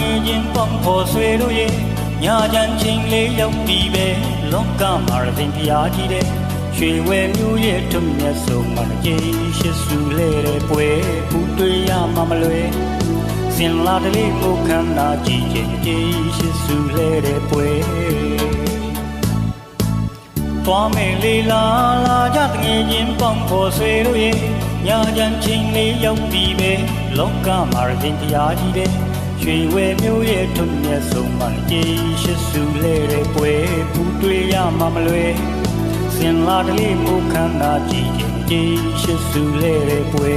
ငယ်ချင်းပေါင်းဖော်ဆွေတို့ရဲ့ညာချမ်းချင်းလေးရောက်ပြီးပဲလောကမှာရတဲ့တရားကြီးတဲ့ရွှေဝဲမျိုးရဲ့ထွတ်မြတ်ဆုံးမကြီးရှိစုလဲတဲ့ပွဲပူတွေ့ရမှာမလွယ်စင်လာတလေးကိုခန္ဓာကြည်ချင်းကြီးရှိစုလဲတဲ့ပွဲသွားမယ်လေလာလာကြတငယ်ချင်းပေါင်းဖော်ဆွေတို့ရဲ့ ညာချမ်းချင်းလေးရောက်ပြီးပဲလောကမှာရတဲ့တရားကြီးတဲ့ရွှေဝဲမျိုးရဲ့ထွတ်မြတ်ဆုံးမကြီးရှိစုလဲတဲ့ပွဲပူတွေ့ရမှာမလွယ်စင်လာတလေးကိုခန္ဓာကြည်ချင်းကြီးရှိစုလဲတဲ့ပွဲ